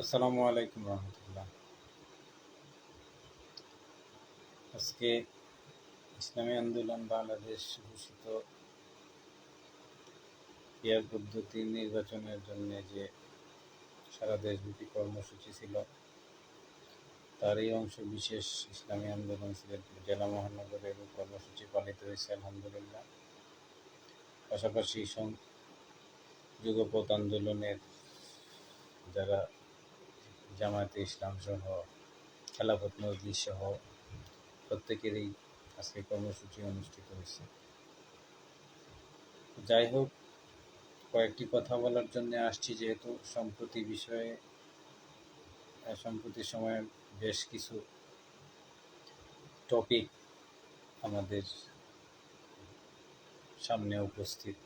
আসসালামু আলাইকুম রহমতুল্লাহ। আজকে ইসলামী আন্দোলন বাংলাদেশ ঘোষিত পিয়ার পদ্ধতি নির্বাচনের জন্য যে সারা দেশব্যাপী কর্মসূচি ছিল, তারই অংশ বিশেষ ইসলামী আন্দোলন সিলেট জেলা মহানগরের কর্মসূচি পালিত হয়েছে, আলহামদুলিল্লাহ। পাশাপাশি যুগপথ আন্দোলনের যারা জামায়াতে ইসলাম সহ, খেলাফত মজলিস সহ প্রত্যেকেরই আজকে কর্মসূচি অনুষ্ঠিত হয়েছে। যাই হোক, কয়েকটি কথা বলার জন্য আসছি যেহেতু সম্প্রতি বিষয়ে সম্প্রতি সময়ে বেশ কিছু টপিক আমাদের সামনে উপস্থিত।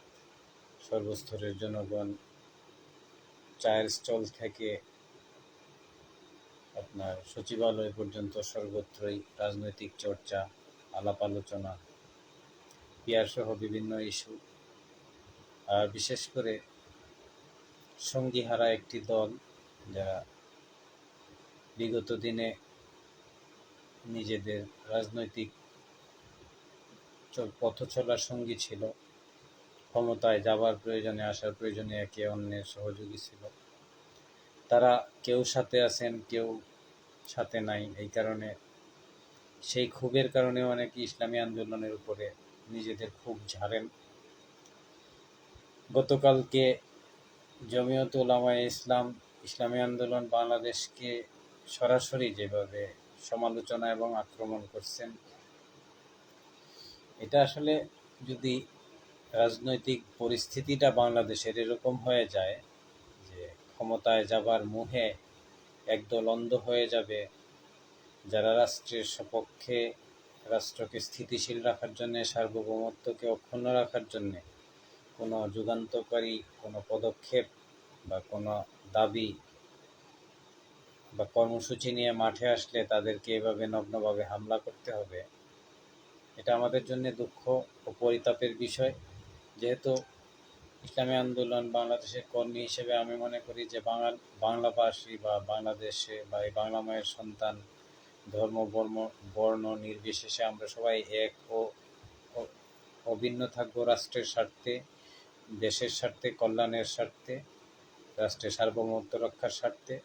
সর্বস্তরের জনগণ, চায়ের স্টল থেকে আপনার সচিবালয় পর্যন্ত সর্বত্রই রাজনৈতিক চর্চা, আলাপ আলোচনা পিয়ার সহ বিভিন্ন ইস্যু। আর বিশেষ করে সঙ্গীহারা একটি দল যারা বিগত দিনে নিজেদের রাজনৈতিক পথ চলার সঙ্গী ছিল। ক্ষমতায় যাবার প্রয়োজনে, আসার প্রয়োজনে একে অন্যের সহযোগী ছিল। তারা কেউ সাথে আছেন, কেউ সাথে নাই, এই কারণে সেই ক্ষোভের কারণে অনেকে ইসলামী আন্দোলনের উপরে নিজেদের ক্ষোভ ঝাড়েন। গতকালকে জমিয়ত উলামায়ে ইসলাম, ইসলামী আন্দোলন বাংলাদেশকে সরাসরি যেভাবে সমালোচনা এবং আক্রমণ করছেন, এটা আসলে যদি রাজনৈতিক পরিস্থিতিটা বাংলাদেশের এরকম হয়ে যায় যে ক্ষমতায় যাবার মুহে একদল অন্ধ হয়ে যাবে, যারা রাষ্ট্রের সপক্ষে রাষ্ট্রকে স্থিতিশীল রাখার জন্য, সার্বভৌমত্বকে অক্ষুণ্ণ রাখার জন্যে কোনো যুগান্তকারী, কোনো পদক্ষেপ বা কোনো দাবি বা কর্মসূচি নিয়ে মাঠে আসলে তাদেরকে এভাবে নগ্নভাবে হামলা করতে হবে, এটা আমাদের জন্য দুঃখ ও পরিতাপের বিষয়। যেহেতু ইসলামী আন্দোলন বাংলাদেশের কর্মী হিসেবে আমি মনে করি যে বাঙাল বাংলাভাষী বা বাংলাদেশে বা এই বাংলা মায়ের সন্তান ধর্ম, বর্ম, বর্ণ নির্বিশেষে আমরা সবাই এক ও অভিন্ন থাকব রাষ্ট্রের স্বার্থে, দেশের স্বার্থে, কল্যাণের স্বার্থে, রাষ্ট্রের সার্বভৌমত্ব রক্ষার স্বার্থে।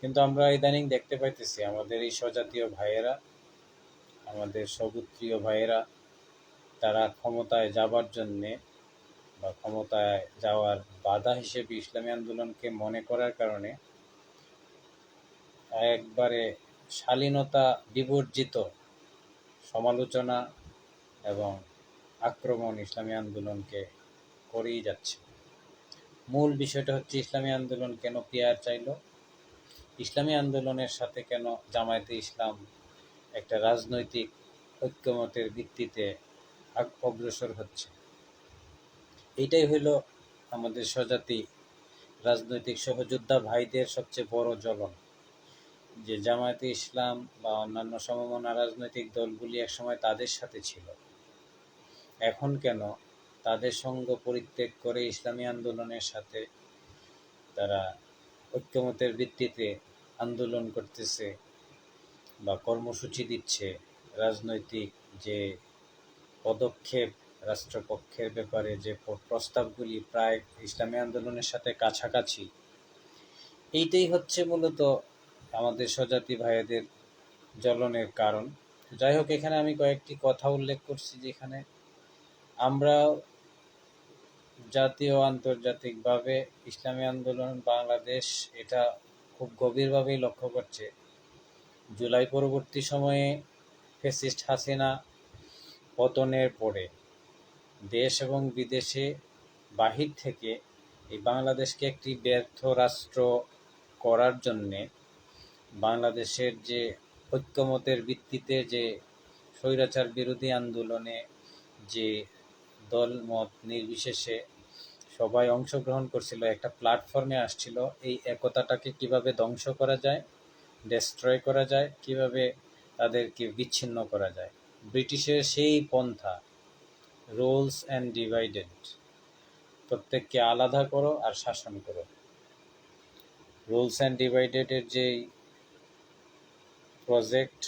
কিন্তু আমরা ইদানিং দেখতে পাইতেছি আমাদের এই স্বজাতীয় ভাইয়েরা, আমাদের সগোত্রীয় ভাইয়েরা, তারা ক্ষমতায় যাবার জন্যে বা ক্ষমতায় যাওয়ার বাধা হিসেবে ইসলামী আন্দোলনকে মনে করার কারণে একবারে শালীনতা বিবর্জিত সমালোচনা এবং আক্রমণ ইসলামী আন্দোলনকে করেই যাচ্ছে। মূল বিষয়টা হচ্ছে ইসলামী আন্দোলন কেন পিয়ার চাইলো? ইসলামী আন্দোলনের সাথে কেন জামায়াতে ইসলাম একটা রাজনৈতিক ঐক্যমতের ভিত্তিতে অগ্রসর হচ্ছে? এইটাই হইল আমাদের স্বজাতি রাজনৈতিক সহযোদ্ধা ভাইদের সবচেয়ে বড় জ্বলন যে জামায়াতে ইসলাম বা অন্যান্য সমমনা রাজনৈতিক দলগুলি একসময় তাদের সাথে ছিল। এখন কেন তাদের সঙ্গ পরিত্যাগ করে ইসলামী আন্দোলনের সাথে তারা ঐক্যমতের ভিত্তিতে আন্দোলন করতেছে বা কর্মসূচি দিচ্ছে, রাজনৈতিক যে পদক্ষেপ রাষ্ট্রপক্ষের ব্যাপারে যে প্রস্তাবগুলি প্রায় ইসলামী আন্দোলনের সাথে কাছাকাছি, এইটাই হচ্ছে মূলত আমাদের স্বজাতি ভাইয়েদের জ্বলনের কারণ। যাই হোক, এখানে আমি কয়েকটি কথা উল্লেখ করছি যেখানে আমরা জাতীয় আন্তর্জাতিকভাবে ইসলামী আন্দোলন বাংলাদেশ এটা খুব গভীরভাবেই লক্ষ্য করছে। জুলাই পরবর্তী সময়ে ফেসিস্ট হাসিনা পতনের পরে দেশ এবং বিদেশে বাহির থেকে এই বাংলাদেশকে একটি ব্যর্থ রাষ্ট্র করার জন্যে বাংলাদেশের যে ঐক্যমতের ভিত্তিতে যে স্বৈরাচার বিরোধী আন্দোলনে যে দলমত নির্বিশেষে সবাই অংশগ্রহণ করছিল, একটা প্ল্যাটফর্মে আসছিল, এই একতাটাকে কীভাবে ধ্বংস করা যায় ডেস্ট্রয় করা যায়, কীভাবে তাদেরকে বিচ্ছিন্ন করা যায়। ব্রিটিশের সেই পন্থা রোলস অ্যান্ড ডিভাইডেড। প্রত্যেককে আলাদা করো আর শাসন করো। রুলস অ্যান্ড ডিভাইডেডের যেই প্রজেক্ট,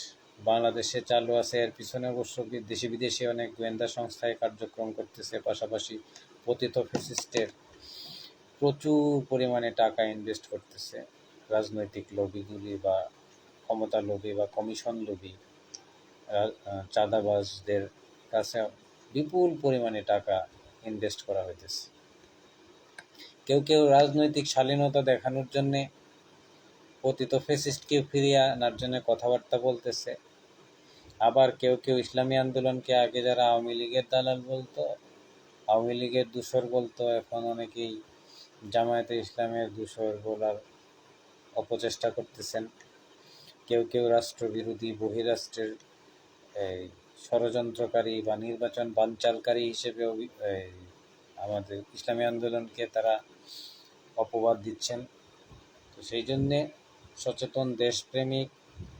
বাংলাদেশে চালু আছে, এর পিছনে অবশ্য দেশি বিদেশি অনেক গোয়েন্দা সংস্থায় কার্যক্রম করতেছে, পাশাপাশি পতিত ফেসিস্টের প্রচুর পরিমাণে টাকা ইনভেস্ট করতেছে। রাজনৈতিক লবিগুলি বা ক্ষমতা লবি বা কমিশন লবি চাঁদাবাজদের কাছে বিপুল পরিমাণে টাকা ইনভেস্ট করা হইতেছে। কেউ কেউ রাজনৈতিক শালীনতা দেখানোর জন্যে পতিত ফেসিস্টকে ফিরিয়ে আনার জন্য কথাবার্তা বলতেছে। আবার কেউ কেউ ইসলামী আন্দোলনকে আগে যারা আওয়ামী লীগের দালাল বলতো, আওয়ামী লীগের দূষর বলতো, এখন অনেকেই জামায়াতে ইসলামের দূষর বলার অপচেষ্টা করতেছেন। কেউ কেউ রাষ্ট্রবিরোধী বহিরাষ্ট্রের এই ষড়যন্ত্রকারী বা নির্বাচন বানচালকারী হিসেবে আমাদের ইসলামী আন্দোলনকে তারা অপবাদ দিচ্ছেন। তো সেই জন্যে সচেতন দেশপ্রেমিক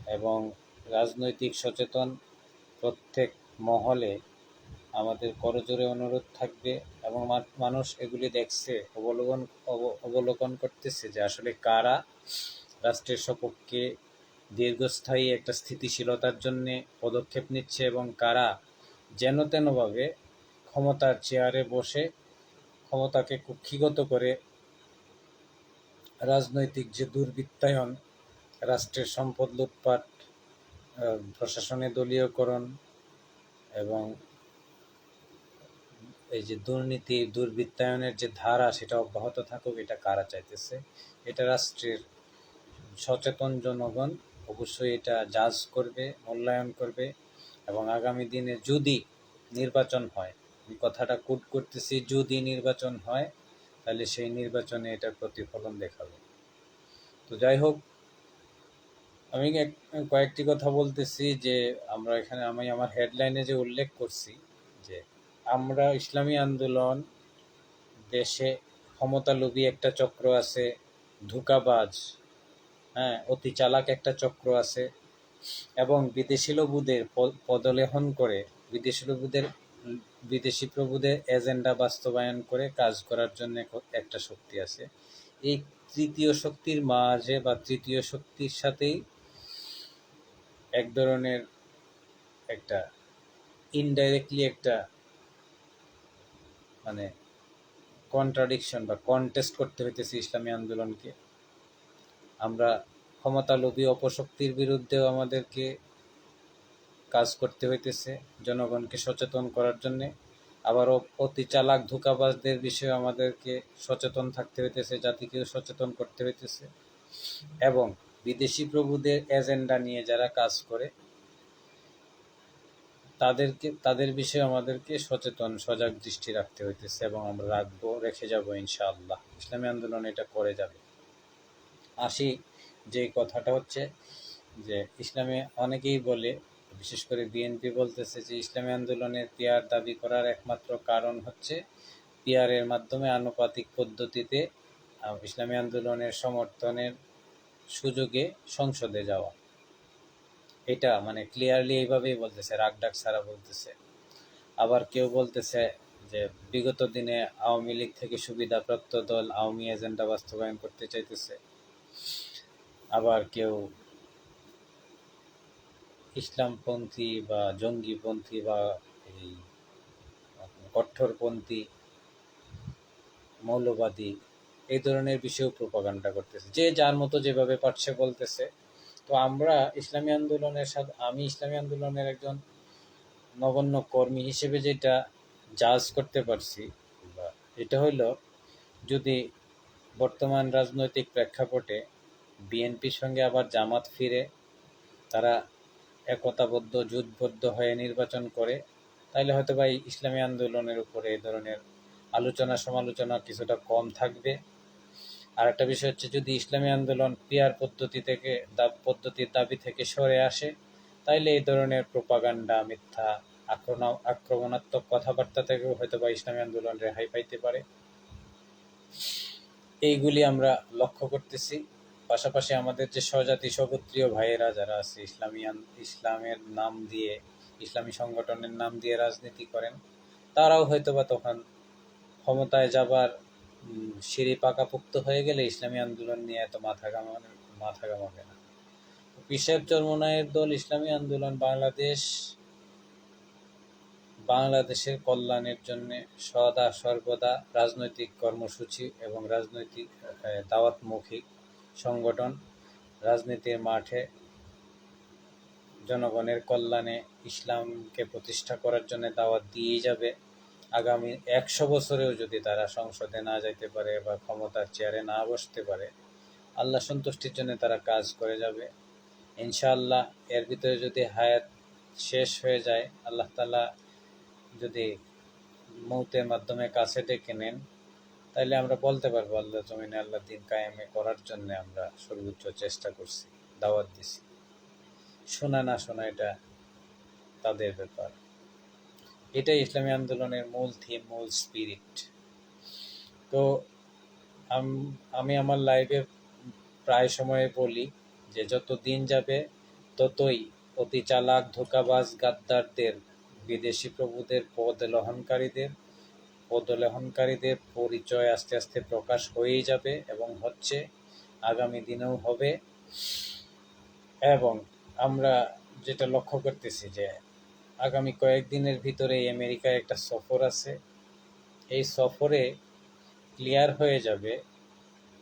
এবং রাজনৈতিক সচেতন প্রত্যেক মহলে আমাদের করজোরে অনুরোধ থাকবে এবং মানুষ এগুলি দেখছে, অবলোকন অব- অবলোকন করতেছে যে আসলে কারা রাষ্ট্রের সপক্ষে দীর্ঘস্থায়ী একটা স্থিতিশীলতার জন্য পদক্ষেপ নিচ্ছে এবং কারা যেন তেনভাবে ক্ষমতার চেয়ারে বসে ক্ষমতাকে কুক্ষিগত করে রাজনৈতিক যে দুর্বৃত্তায়ন, রাষ্ট্রের সম্পদ লুটপাট প্রশাসনে দলীয়করণ এবং এই যে দুর্নীতি, দুর্বৃত্তায়নের যে ধারা সেটা অব্যাহত থাকুক, এটা কারা চাইতেছে? এটা রাষ্ট্রের সচেতন জনগণ অবশ্যই এটা জাজ করবে, মূল্যায়ন করবে এবং আগামী দিনে যদি নির্বাচন হয়, আমি কথাটা কোট করতেছি, যদি নির্বাচন হয়, তাহলে সেই নির্বাচনে এটার প্রতিফলন দেখাবে। তো যাই হোক, আমি কয়েকটি কথা বলতেছি যে আমরা এখানে, আমি আমার হেডলাইনে যে উল্লেখ করছি যে আমরা ইসলামী আন্দোলন দেশে ক্ষমতালোভী একটা চক্র আছে, ধোঁকাবাজ। হ্যাঁ অতি চালাক একটা চক্র আছে। এবং বিদেশি লবুদের পদলেহন করে, বিদেশি লবুদের বিদেশি প্রভুদের এজেন্ডা বাস্তবায়ন করে কাজ করার জন্য একটা শক্তি আছে। এই তৃতীয় শক্তির মাঝে বা তৃতীয় শক্তির সাথেই এক ধরনের একটা ইনডাইরেক্টলি একটা মানে কন্ট্রাডিকশন বা কন্টেস্ট করতে হইতেছে ইসলামী আন্দোলনকে। আমরা ক্ষমতালোভী অপশক্তির বিরুদ্ধেও আমাদেরকে কাজ করতে হইতেছে, জনগণকে সচেতন করার জন্যে। আবার অ- অতি চালাক ধোঁকাবাজদের বিষয়ে আমাদেরকে সচেতন থাকতে হইতেছে, জাতিকেও সচেতন করতে হইতেছে। এবং বিদেশি প্রভুদের এজেন্ডা নিয়ে যারা কাজ করে, তাদেরকে, তাদের বিষয়ে আমাদেরকে সচেতন, সজাগ দৃষ্টি রাখতে হইতেছে এবং আমরা রাখব, রেখে যাব ইনশাআল্লাহ। ইসলামী আন্দোলন এটা করে যাবে। আসি যে কথাটা হচ্ছে যে ইসলামে অনেকেই বলে, বিশেষ করে বিএনপি বলতেছে যে ইসলামী আন্দোলনের পিয়ার দাবি করার একমাত্র কারণ হচ্ছে পিয়ারের মাধ্যমে আনুপাতিক পদ্ধতিতে ইসলামী আন্দোলনের সমর্থনের সুযোগে সংসদে যাওয়া। এটা মানে ক্লিয়ারলি এইভাবেই বলতেছে, রাগ ডাক ছাড়া বলতেছে। আবার কেউ বলতেছে যে বিগত দিনে আওয়ামী লীগ থেকে সুবিধাপ্রাপ্ত দল আওয়ামী এজেন্ডা বাস্তবায়ন করতে চাইতেছে। আবার কেউ ইসলামপন্থী বা জঙ্গিপন্থী বা এই কঠোরপন্থী, মৌলবাদী এই ধরনের বিষয়েও প্রপাগান্ডা করতেছে। যে যার মতো যেভাবে পারছে বলতেছে। তো আমরা ইসলামী আন্দোলনের সাথে, আমি ইসলামী আন্দোলনের একজন নগণ্য কর্মী হিসেবে যেটা জাজ করতে পারছি, বা এটা হইল যদি বর্তমান রাজনৈতিক প্রেক্ষাপটে বিএনপির সঙ্গে আবার জামাত ফিরে, তারা একতাবদ্ধ, জোটবদ্ধ হয়ে নির্বাচন করে, তাইলে হয়তো বা ইসলামী আন্দোলনের উপরে এই ধরনের আলোচনা সমালোচনা কিছুটা কম থাকবে। আর একটা বিষয় হচ্ছে, যদি ইসলামী আন্দোলন পিয়ার পদ্ধতি থেকে পদ্ধতির দাবি থেকে সরে আসে, তাইলে এই ধরনের প্রোপাগান্ডা, মিথ্যা, আক্রমণ, আক্রমণাত্মক কথাবার্তা থেকেও হয়তো বা ইসলামী আন্দোলন রেহাই পাইতে পারে। এইগুলি আমরা লক্ষ্য করতেছি। পাশাপাশি আমাদের যে স্বজাতি স্বগোত্রীয় ভাইয়েরা যারা আছে ইসলামী ইসলামের নাম দিয়ে, ইসলামী সংগঠনের নাম দিয়ে রাজনীতি করেন, তারাও হয়তোবা তখন ক্ষমতায় যাবার সিঁড়ি পাকাপোক্ত হয়ে গেলে ইসলামী আন্দোলন নিয়ে এত মাথা ঘামানো, মাথা ঘামাবে না। পিসাব চরমনায়ের দল, ইসলামী আন্দোলন, বাংলাদেশ বাংলাদেশের কল্যাণের জন্য সদা সর্বদা রাজনৈতিক কর্মসূচি এবং রাজনৈতিক আহ, দাওয়াতমৌখিক সংগঠন রাজনীতির মাঠে জনগণের কল্যাণে ইসলামকে প্রতিষ্ঠা করার জন্য দাওয়াত দিয়েই যাবে। আগামী একশো বছরেও যদি তারা সংসদে না যাইতে পারে বা ক্ষমতার চেয়ারে না বসতে পারে আল্লাহ সন্তুষ্টির জন্য তারা কাজ করে যাবে। ইনশাআল্লাহ এর ভিতরে যদি হায়াত শেষ হয়ে যায় আল্লাহ তালা যদি মৌতের মাধ্যমে কাছে ডেকে নেন তাহলে আমরা বলতে পারব, আল্লাহ জমিনে আল্লাহ দিন কায়েমে করার জন্য আমরা সর্বোচ্চ চেষ্টা করছি, দাওয়াত দিছি। শোনা না শোনা এটা তাদের ব্যাপার। এটাই ইসলামী আন্দোলনের মূল থিম মূল স্পিরিট তো আমি আমার লাইভে প্রায় সময়ে বলি যে, যত দিন যাবে, ততই অতি চালাক, ধোকাবাজ, গাদ্দারদের বিদেশি প্রভুদের পদ পদলহনকারীদের, পদলেহনকারীদের পরিচয় আস্তে আস্তে প্রকাশ হয়েই যাবে এবং হচ্ছে আগামী দিনেও হবে। এবং আমরা যেটা লক্ষ্য করতেছি যে আগামী কয়েকদিনের ভিতরে আমেরিকায় একটা সফর আছে। এই সফরে ক্লিয়ার হয়ে যাবে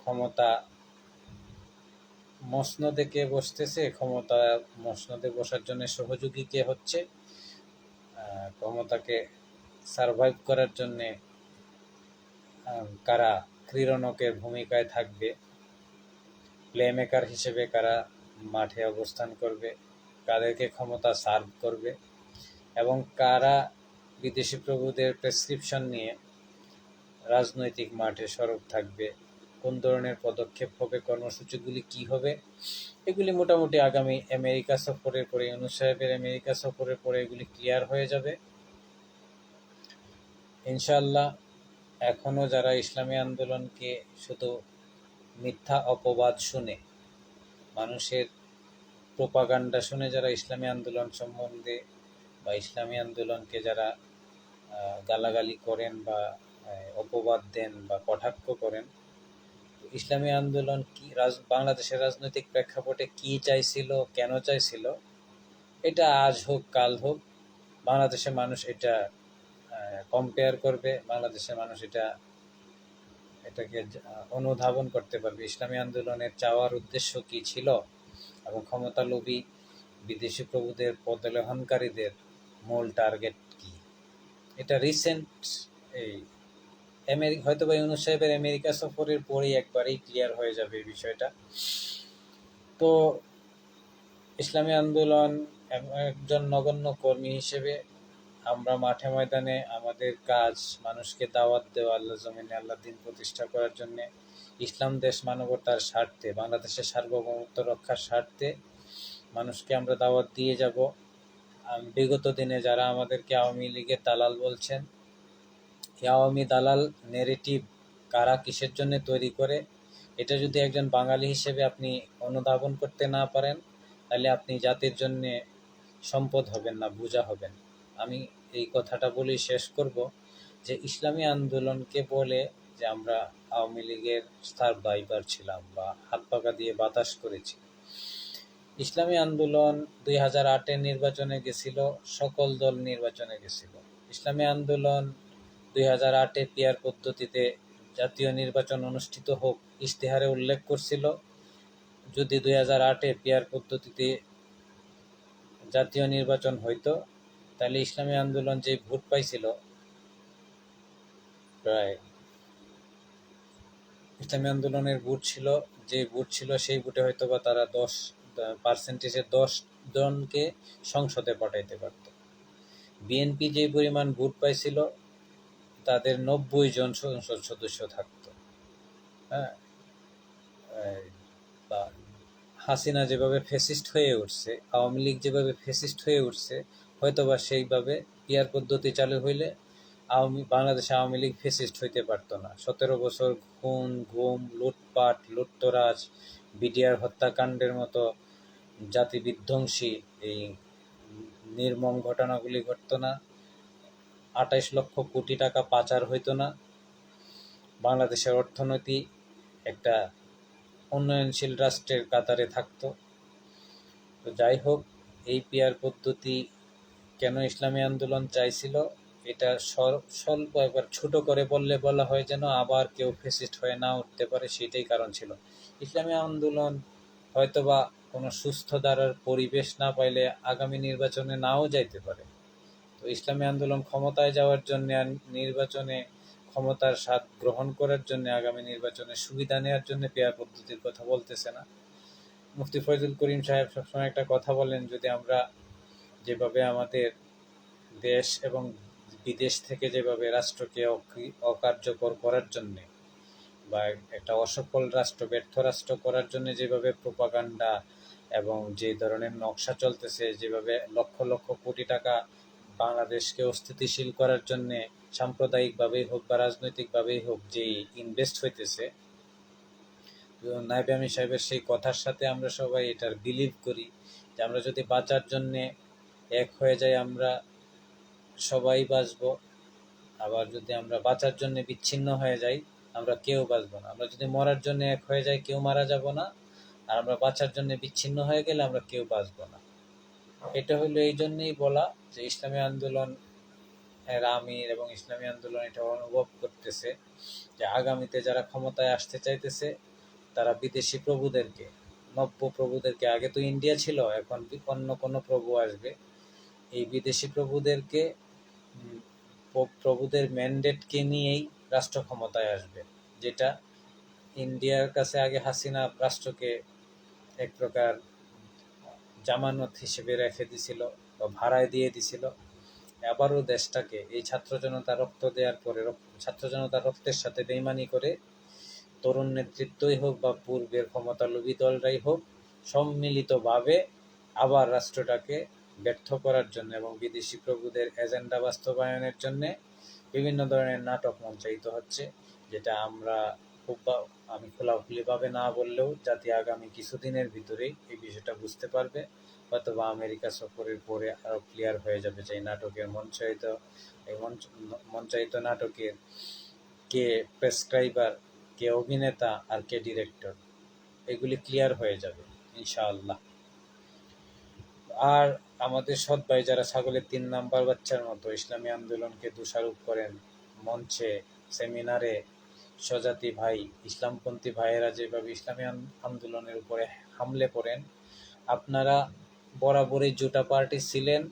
ক্ষমতা মসনদে কে বসতেছে, ক্ষমতা মসনদে বসার জন্য সহযোগী কে হচ্ছে ক্ষমতাকে সারভাইভ করার জন্যে কারা ক্রীড়নকের ভূমিকায় থাকবে প্লে মেকার হিসেবে কারা মাঠে অবস্থান করবে, কাদেরকে ক্ষমতা সার্ভ করবে এবং কারা বিদেশি প্রভুদের প্রেসক্রিপশন নিয়ে রাজনৈতিক মাঠে সরব থাকবে কোন ধরনের পদক্ষেপ হবে, কর্মসূচিগুলি কি হবে, এগুলি মোটামুটি আগামী আমেরিকা সফরের পরে, ইউনুস সাহেবের আমেরিকা সফরের পরে এগুলি ক্লিয়ার হয়ে যাবে। ইনশাল্লাহ এখনও যারা ইসলামী আন্দোলনকে শুধু মিথ্যা অপবাদ শুনে, মানুষের প্রোপাগান্ডা শুনে যারা ইসলামী আন্দোলন সম্বন্ধে বা ইসলামী আন্দোলনকে যারা গালাগালি করেন বা অপবাদ দেন বা কটাক্ষ করেন ইসলামী আন্দোলন কি বাংলাদেশের রাজনৈতিক প্রেক্ষাপটে কি চাইছিল, কেন চাইছিল, এটা আজ হোক, কাল হোক, বাংলাদেশের মানুষ এটা কম্পেয়ার করবে, বাংলাদেশের মানুষ এটা, এটাকে অনুধাবন করতে পারবে। ইসলামী আন্দোলনের চাওয়ার উদ্দেশ্য কি ছিল? এবং ক্ষমতালোভী বিদেশি প্রভুদের পদলেহনকারীদের মূল টার্গেট কি? এটা রিসেন্ট এই আমেরিকা হয়তো বা ইউনুস সাহেবের আমেরিকা সফরের পরেই একবারেই ক্লিয়ার হয়ে যাবে এই বিষয়টা। তো ইসলামী আন্দোলন একজন নগণ্য কর্মী হিসেবে আমরা মাঠে ময়দানে আমাদের কাজ, মানুষকে দাওয়াত দেওয়া, আল্লাহ জমিনে আল্লাহ দিন প্রতিষ্ঠা করার জন্য ইসলাম দেশ মানবতার স্বার্থে, বাংলাদেশের সার্বভৌমত্ব রক্ষার স্বার্থে মানুষকে আমরা দাওয়াত দিয়ে যাব। বিগত দিনে যারা আমাদেরকে আওয়ামী লীগের দালাল বলছেন এই আওয়ামী দালাল নেরেটিভ কারা কিসের জন্য তৈরি করে? এটা যদি একজন বাঙালি হিসেবে আপনি অনুধাবন করতে না পারেন, তাহলে আপনি জাতির জন্য সম্পদ হবেন না, বোঝা হবেন আমি এই কথাটা বলেই শেষ করব যে ইসলামী আন্দোলনকে বলে যে আমরা আওয়ামী লীগের স্টার বাইবার ছিলাম বা হাত পাকা দিয়ে বাতাস করেছি। ইসলামী আন্দোলন দুই হাজার আটের নির্বাচনে গেছিল, সকল দল নির্বাচনে গেছিল। ইসলামী আন্দোলন দুই হাজার আটে পিয়ার পদ্ধতিতে জাতীয় নির্বাচন অনুষ্ঠিত হোক ইশতেহারে উল্লেখ করছিল, যদি দুই হাজার আটে পিয়ার পদ্ধতিতে জাতীয় নির্বাচন হইতো, তাহলে ইসলামী আন্দোলন যে ভোট পাইছিল, প্রায় ইসলামী আন্দোলনের ভোট ছিল, যে ভোট ছিল সেই ভোটে হয়তো বা তারা দশ পার্সেন্টেজের দশ জনকে সংসদে পাঠাইতে পারত। বিএনপি যে পরিমাণ ভোট পাইছিল তাদের নব্বই জন সংসদ সদস্য থাকত। হ্যাঁ? হাসিনা যেভাবে ফেসিস্ট হয়ে উঠছে, আওয়ামী লীগ যেভাবে ফেসিস্ট হয়ে উঠছে, হয়তোবা সেইভাবে পিয়ার পদ্ধতি চালু হইলে আওয়ামী, বাংলাদেশে আওয়ামী লীগ ফেসিস্ট হইতে পারতো না। সতেরো বছর খুন, ঘুম, লুটপাট, লুটতরাজ, বিডিআর হত্যাকাণ্ডের মতো জাতি বিধ্বংসী এই নির্মম ঘটনাগুলি ঘটতো না। আঠাইশ লক্ষ কোটি টাকা পাচার হইতো না। বাংলাদেশের অর্থনীতি একটা উন্নয়নশীল রাষ্ট্রের কাতারে থাকতো। তো যাই হোক, এই পিয়ার পদ্ধতি কেন ইসলামী আন্দোলন চাইছিল, এটা স্বল্প একবার ছোট করে বললে বলা হয় যেন আবার কেউ ফেসিস্ট হয়ে না উঠতে পারে, সেটাই কারণ ছিল। ইসলামী আন্দোলন হয়তোবা কোনো সুস্থ ধারার পরিবেশ না পাইলে আগামী নির্বাচনে নাও যাইতে পারে। তো ইসলামী আন্দোলন ক্ষমতায় যাওয়ার জন্য নির্বাচনে ক্ষমতার স্বাদ গ্রহণ করার জন্য, আগামী নির্বাচনে সুবিধা নেওয়ার জন্য পেয়ার পদ্ধতির কথা বলতেছে না। মুফতি ফয়জুল করিম সাহেব সবসময় একটা কথা বলেন, যদি আমরা যেভাবে আমাদের দেশ এবং বিদেশ থেকে যেভাবে রাষ্ট্রকে অকৃ- অকার্যকর করার জন্যে বা একটা অসফল রাষ্ট্র, ব্যর্থ রাষ্ট্র করার জন্য যেভাবে প্রোপাগান্ডা এবং যে ধরনের নকশা চলতেছে, যেভাবে লক্ষ লক্ষ কোটি টাকা বাংলাদেশকে অস্থিতিশীল করার জন্যে সাম্প্রদায়িকভাবেই হোক বা রাজনৈতিকভাবেই হোক যে ইনভেস্ট হইতেছে নাইব আমি সাহেবের সেই কথার সাথে আমরা সবাই এটার বিলিভ করি যে আমরা যদি বাঁচার জন্যে এক হয়ে যাই আমরা সবাই বাঁচব। আবার যদি আমরা বাঁচার জন্য বিচ্ছিন্ন হয়ে যাই আমরা কেউ বাঁচবো না। আমরা যদি মরার জন্য এক হয়ে যাই কেউ মারা যাব না। আর আমরা বাঁচার জন্য বিচ্ছিন্ন হয়ে গেলে আমরা কেউ বাঁচবো না। এটা হলো এই জন্যই বলা যে ইসলামী আন্দোলন, এর আমির এবং ইসলামী আন্দোলন এটা অনুভব করতেছে যে আগামীতে যারা ক্ষমতায় আসতে চাইতেছে, তারা বিদেশি প্রভুদেরকে, নব্য প্রভুদেরকে, আগে তো ইন্ডিয়া ছিল, এখন অন্য কোনো প্রভু আসবে। এই বিদেশি প্রভুদেরকে প্রভুদের ম্যান্ডেটকে নিয়েই রাষ্ট্র ক্ষমতায় আসবে, যেটা ইন্ডিয়ার কাছে আগে হাসিনা রাষ্ট্রকে এক প্রকার জামানত হিসেবে রেখে দিছিল বা ভাড়ায় দিয়ে দিছিল। আবারও দেশটাকে এই ছাত্র জনতা রক্ত দেওয়ার পরে ছাত্র জনতা রক্তের সাথে বেইমানি করে তরুণ নেতৃত্বই হোক বা পূর্বের ক্ষমতালোভী দলরাই হোক, সম্মিলিতভাবে আবার রাষ্ট্রটাকে ব্যর্থ করার জন্য এবং বিদেশি প্রভুদের এজেন্ডা বাস্তবায়নের জন্য বিভিন্ন ধরনের নাটক মঞ্চায়িত হচ্ছে, যেটা আমরা খুব আমি খোলাখুলিভাবে না বললেও জাতি আগামী কিছুদিনের ভিতরেই এই বিষয়টা বুঝতে পারবে। অথবা আমেরিকা সফরের পরে আরও ক্লিয়ার হয়ে যাবে যে নাটকের মঞ্চায়িত এই মঞ্চ মঞ্চায়িত নাটকের কে প্রেসক্রাইবার কে অভিনেতা আর কে ডিরেক্টর এগুলি ক্লিয়ার হয়ে যাবে, ইনশাআল্লাহ। আর আমাদের সৎ ভাই যারা ছাগলের তিন নাম্বার বাচ্চার মতো ইসলামী আন্দোলনকে দোষারোপ করেন মঞ্চে, সেমিনারে স্বজাতি ভাই, ইসলামপন্থী ভাইয়েরা যেভাবে ইসলামী আন্দোলনের উপরে হামলে পড়েন, আপনারা বরাবরই জোটা পার্টি ছিলেন।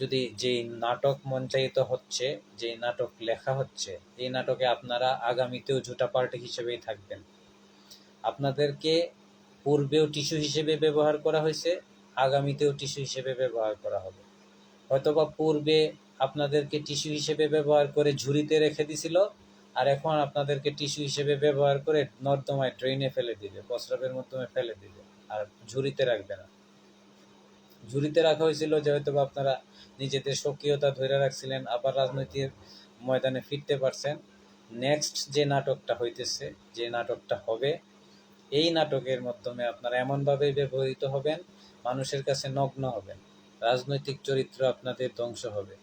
যদি যেই নাটক মঞ্চায়িত হচ্ছে, যেই নাটক লেখা হচ্ছে, এই নাটকে আপনারা আগামীতেও জোটা পার্টি হিসেবেই থাকবেন। আপনাদেরকে পূর্বেও টিস্যু হিসেবে ব্যবহার করা হয়েছে, আগামীতেও টিস্যু হিসেবে ব্যবহার করা হবে। হয়তোবা পূর্বে আপনাদেরকে টিস্যু হিসেবে ব্যবহার করে ঝুড়িতে রেখে দিছিল আর এখন আপনাদেরকে টিস্যু হিসেবে ব্যবহার করে নর্দমায় ড্রেনে ফেলে দিবে, প্রস্রাবের মাধ্যমে ফেলে দিবে, আর ঝুড়িতে রাখবে না। ঝুড়িতে রাখা হয়েছিল যে হয়তো আপনারা নিজেদের সক্রিয়তা ধরে রাখছিলেন, আবার রাজনৈতিক ময়দানে ফিরতে পারছেন। নেক্সট যে নাটকটা হইতেছে, যে নাটকটা হবে, এই নাটকের মাধ্যমে আপনারা এমনভাবে ব্যবহৃত হবেন, মানুষের কাছে নগ্ন হবেন, রাজনৈতিক চরিত্র আপনাদের ধ্বংস হবে।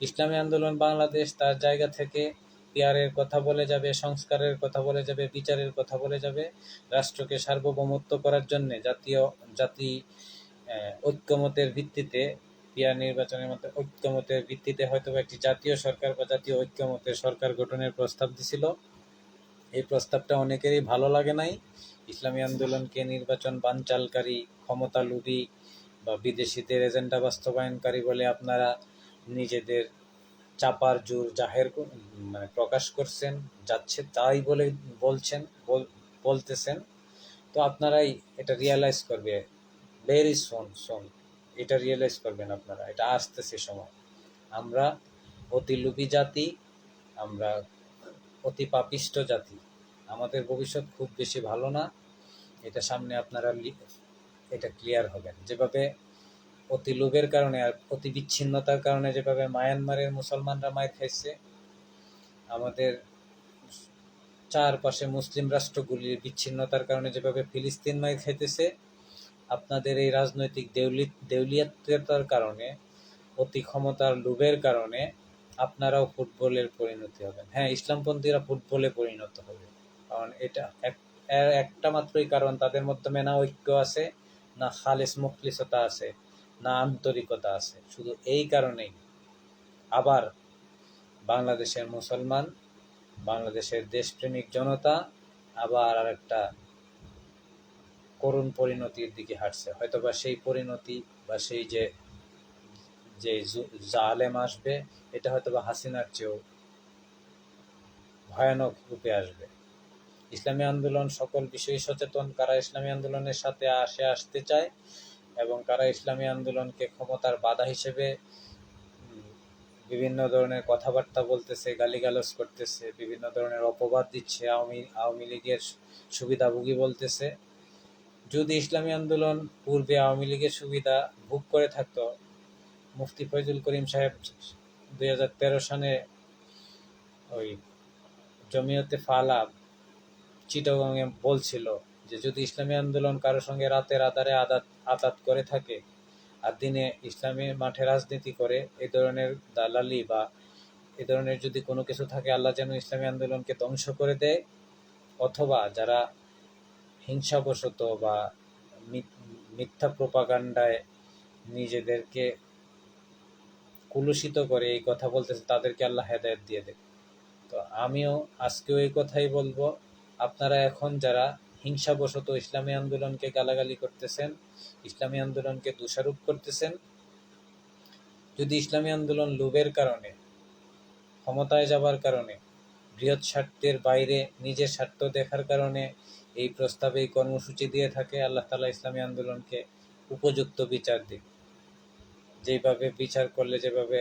ইসলামী আন্দোলন বাংলাদেশ তার জায়গা থেকে পিয়ারের কথা বলে যাবে, সংস্কারের কথা বলে যাবে, বিচারের কথা বলে যাবে, রাষ্ট্রকে সার্বভৌমত্ব করার জন্য জাতীয়, জাতি ঐক্যমতের ভিত্তিতে পিয়ার নির্বাচনের মধ্যে ঐক্যমতের ভিত্তিতে হয়তো একটি জাতীয় সরকার বা জাতীয় ঐক্যমতের সরকার গঠনের প্রস্তাব দিছিল। এই প্রস্তাবটা অনেকেরই ভালো লাগে নাই। ইসলামী আন্দোলনকে নির্বাচন বানচালকারী ক্ষমতালুভী বা বিদেশিদের এজেন্ডা বাস্তবায়নকারী বলে আপনারা নিজেদের চাপার জোর জাহের মানে প্রকাশ করছেন, যাচ্ছে তাই বলে বলছেন, বল- বলতেছেন। তো আপনারাই এটা রিয়েলাইজ করবে। ভেরি সোন সোন এটা রিয়েলাইজ করবেন আপনারা। এটা আসতেছে সময়। আমরা অতি লোভী জাতি, আমরা অতি পাপিষ্ট জাতি। আমাদের ভবিষ্যৎ খুব বেশি ভালো না। এটা সামনে আপনারা এটা ক্লিয়ার হবেন। যেভাবে অতি লোভের কারণে আর অতি বিচ্ছিন্নতার কারণে যেভাবে মায়ানমারের মুসলমানরা মায়ের খাইছে, আমাদের চারপাশে মুসলিম রাষ্ট্রগুলির বিচ্ছিন্নতার কারণে যেভাবে ফিলিস্তিন মায়ের খাইতেছে, আপনাদের এই রাজনৈতিক দেউলি দেউলিয়াত্বতার কারণে, অতি ক্ষমতার লোভের কারণে আপনারাও ফুটবলের পরিণতি হবেন। হ্যাঁ ইসলামপন্থীরা ফুটবলে পরিণত হবে। কারণ এটা এক একটা মাত্রই কারণ, তাদের মধ্যে না ঐক্য আছে, না খালেস মুখলিসতা আছে। না আন্তরিকতা আছে। শুধু এই কারণেই আবার বাংলাদেশের মুসলমান, বাংলাদেশের দেশপ্রেমিক জনতা, আবার আরেকটা করুণ পরিণতির দিকে হাঁটছে। হয়তোবা সেই পরিণতি বা সেই যে যে জালেম আসবে, এটা হয়তোবা হাসিনার চেয়েও ভয়ানক রূপে আসবে। ইসলামী আন্দোলন সকল বিষয়ে সচেতন। কারা ইসলামী আন্দোলনের সাথে আসে, আসতে চায় এবং কারা ইসলামী আন্দোলনকে ক্ষমতার বাধা হিসেবে বিভিন্ন ধরনের কথাবার্তা বলতেছে, গালিগালাজ করতেছে, বিভিন্ন ধরনের অপবাদ দিচ্ছে, আওয়ামী আওয়ামী লীগের সুবিধাভোগী বলতেছে। যদি ইসলামী আন্দোলন পূর্বে আওয়ামী লীগের সুবিধা ভোগ করে থাকতো, মুফতি ফয়জুল করিম সাহেব দুই হাজার তেরো সালে ওই জমিয়তে ফালা চিটাগংয়ে বলছিল যে, যদি ইসলামী আন্দোলন কারোর সঙ্গে রাতের আধারে আদাত আতাত করে থাকে। আর দিনে ইসলামী মাঠে রাজনীতি করে, এ ধরনের দালালি বা এ ধরনের যদি কোনো কিছু থাকে, আল্লাহ যেন ইসলামী আন্দোলনকে ধ্বংস করে দেয়। অথবা যারা হিংসাবশত বা মিথ্যা প্রপাগান্ডায় নিজেদেরকে কুলুষিত করে এই কথা বলতেছে, তাদেরকে আল্লাহ হেদায়ত দিয়ে দেবে তো আমিও আজকেও এই কথাই বলব। আপনারা এখন যারা হিংসাবশত ইসলামী আন্দোলনকে গালাগালি করতেছেন, ইসলামী আন্দোলনকে দোষারোপ করতেছেন। যদি ইসলামী আন্দোলন লোভের কারণে, ক্ষমতায় যাবার কারণে, বৃহৎ স্বার্থের বাইরে নিজের স্বার্থ দেখার কারণে এই প্রস্তাবে এই কর্মসূচি দিয়ে থাকে, আল্লাহ তালা ইসলামী আন্দোলনকে উপযুক্ত বিচার দিক। যেভাবে বিচার করলে যেভাবে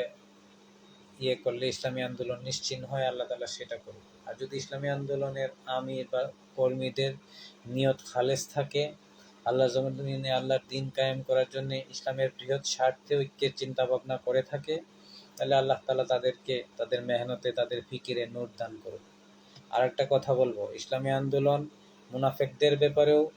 ইয়ে করলে ইসলামী আন্দোলন নিশ্চিহ্ন হয়, আল্লাহ তালা সেটা করুক। আর যদি ইসলামী আন্দোলনের আমির বা কর্মীদের নিয়ত খালেস থাকে, আল্লাহ জমিনে আল্লাহর দিন কায়েম করার জন্য ইসলামের বৃহৎ স্বার্থে ঐক্যের চিন্তা ভাবনা করে থাকে, তাহলে আল্লাহ তালা তাদেরকে, তাদের মেহনতে, তাদের ফিকিরে নূর দান করুক। আর একটা কথা বলব, ইসলামী আন্দোলন মুনাফেকদের ব্যাপারেও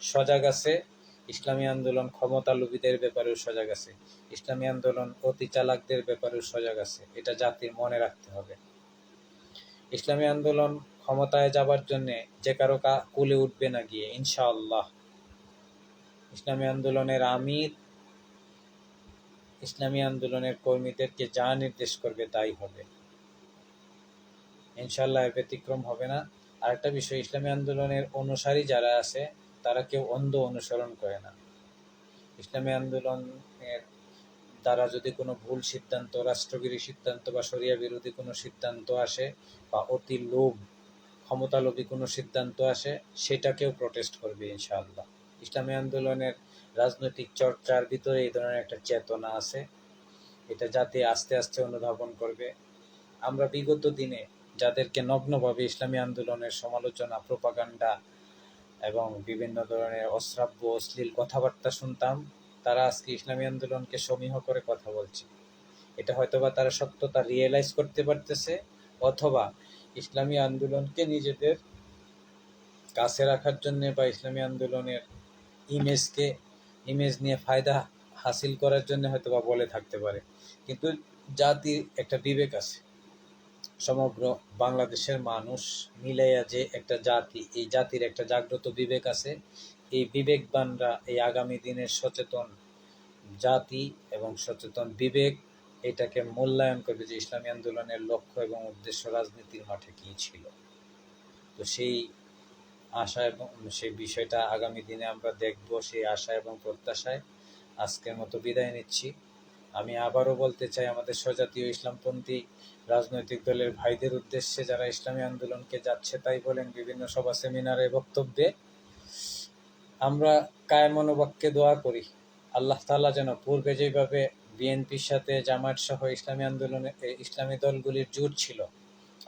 সজাগ আছে। ইসলামী আন্দোলন ক্ষমতা লোভীদের ব্যাপারেও সজাগ আছে। ইসলামী আন্দোলন অতি চালাকদের ব্যাপারেও সজাগ আছে। এটা জাতির মনে রাখতে হবে। ইসলামী আন্দোলন ক্ষমতায় যাবার জন্য যে কারও কা কুলে উঠবে না গিয়ে, ইনশাআল্লাহ। ইসলামী আন্দোলনের আমির, ইসলামী আন্দোলনের কর্মীদেরকে যা নির্দেশ করবে তাই হবে। ইনশাআল্লাহ ব্যতিক্রম হবে না। আরেকটা বিষয়, ইসলামী আন্দোলনের অনুসারী যারা আছে তারা কেউ অন্ধ অনুসরণ করে না। ইসলামী আন্দোলনের দ্বারা যদি কোনো ভুল সিদ্ধান্ত রাষ্ট্রবিরোধী সিদ্ধান্ত বা শরিয়া বিরোধী কোনো সিদ্ধান্ত আসে বা অতি লোভ, ক্ষমতালোভী কোনো সিদ্ধান্ত আসে, সেটাকেও প্রটেস্ট করবে ইনশাআল্লাহ। ইসলামী আন্দোলনের রাজনৈতিক চর্চার ভিতরে এই ধরনের একটা চেতনা আছে। এটা জাতি আস্তে আস্তে অনুধাবন করবে। আমরা বিগত দিনে যাদেরকে নগ্নভাবে ইসলামী আন্দোলনের সমালোচনা প্রপাগান্ডা এবং বিভিন্ন ধরনের অশ্রাব্য, অশ্লীল কথাবার্তা শুনতাম। তারা আজকে ইসলামী আন্দোলনকে সমীহ করে কথা বলছে। এটা হয়তোবা তারা সত্যতা রিয়েলাইজ করতে পারতেছে, অথবা ইসলামী আন্দোলনকে নিজেদের কাছে রাখার জন্য বা ইসলামী আন্দোলনের ইমেজকে ইমেজ নিয়ে ফায়দা হাসিল করার জন্য হয়তোবা বলে থাকতে পারে। কিন্তু জাতির একটা বিবেক আছে। সমগ্র বাংলাদেশের মানুষ মিলাইয়া যে একটা জাতি, এই জাতির একটা জাগ্রত বিবেক আছে, এই বিবেকবানরা এই আগামী দিনের সচেতন জাতি এবং সচেতন বিবেক, এটাকে মূল্যায়ন করবে যে ইসলামী আন্দোলনের লক্ষ্য এবং উদ্দেশ্য রাজনীতির মাঠে কী ছিল। তো সেই আশা এবং সেই বিষয়টা আগামী দিনে আমরা দেখব, সেই আশা এবং প্রত্যাশায় আজকের মতো বিদায় নিচ্ছি। আমি আবারও বলতে চাই আমাদের স্বজাতীয় ইসলামপন্থী রাজনৈতিক দলের ভাইদের উদ্দেশ্যে যারা ইসলামী আন্দোলনকে যাচ্ছে তাই বলেন বিভিন্ন সভা, সেমিনারে বক্তব্যে আমরা কায়মনোবাক্যে দোয়া করি, আল্লাহ তাআলা যেন পূর্বে যেভাবে বিএনপির সাথে, জামায়াত সহ ইসলামী আন্দোলনে ইসলামী দলগুলির জোট ছিল,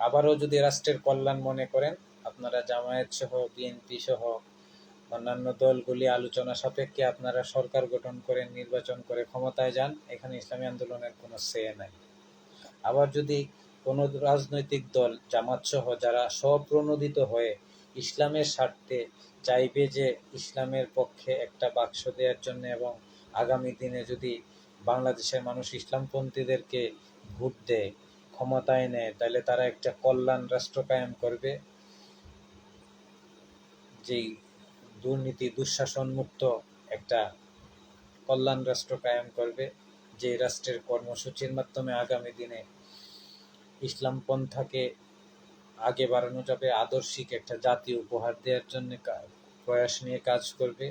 আবারও যদি রাষ্ট্রের কল্যাণ মনে করেন, আপনারা জামায়াত সহ, বিএনপি সহ, অন্যান্য দলগুলি আলোচনা সাপেক্ষে আপনারা সরকার গঠন করে, নির্বাচন করে ক্ষমতায় যান, এখানে ইসলামী আন্দোলনের কোনো সে নাই। আবার যদি কোনো রাজনৈতিক দল, জামাত সহ যারা স্বপ্রণোদিত হয়ে ইসলামের স্বার্থে চাইবে যে ইসলামের পক্ষে একটা বাক্স দেওয়ার জন্য এবং আগামী দিনে যদি বাংলাদেশের মানুষ ইসলামপন্থীদেরকে ভোট দেয়, ক্ষমতায় নেয়, তাহলে তারা একটা কল্যাণ রাষ্ট্র কায়েম করবে। যেই দুর্নীতি দুঃশাসন মুক্ত একটা কল্যাণ রাষ্ট্র কায়েম করবে। যে রাষ্ট্রের কর্মসূচির মাধ্যমে আগামী দিনে ইসলাম পন্থাকে আগে বাড়ানো যাবে, আদর্শিক একটা জাতি উপহার দেওয়ার জন্য প্রয়াস নিয়ে কাজ করবে।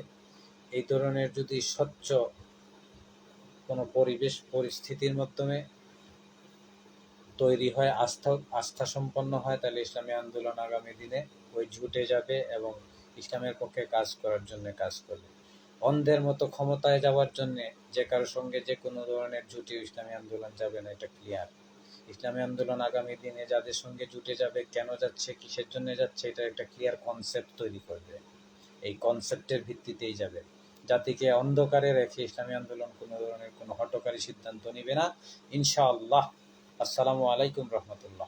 এই ধরনের যদি স্বচ্ছ কোনো পরিবেশ পরিস্থিতির মাধ্যমে তৈরি হয়, আস্থা আস্থা সম্পন্ন হয়, তাহলে ইসলামী আন্দোলন আগামী দিনে ওই ঝুটে যাবে এবং ইসলামের পক্ষে কাজ করার জন্য কাজ করবে। অন্ধের মতো ক্ষমতায় যাওয়ার জন্য যে কারোর সঙ্গে যে কোনো ধরনের জুটি ইসলামী আন্দোলন যাবে না, এটা ক্লিয়ার ইসলামী আন্দোলন আগামী দিনে যাদের সঙ্গে জুটে যাবে, কেন যাচ্ছে, কিসের জন্য যাচ্ছে, এটা একটা ক্লিয়ার কনসেপ্ট তৈরি করবে। এই কনসেপ্টের ভিত্তিতেই যাবে। জাতিকে অন্ধকারে রেখে ইসলামী আন্দোলন কোনো ধরনের কোনো হটকারী সিদ্ধান্ত নিবে না। ইনশাআল্লাহ। আসসালামু আলাইকুম রহমতুল্লাহ।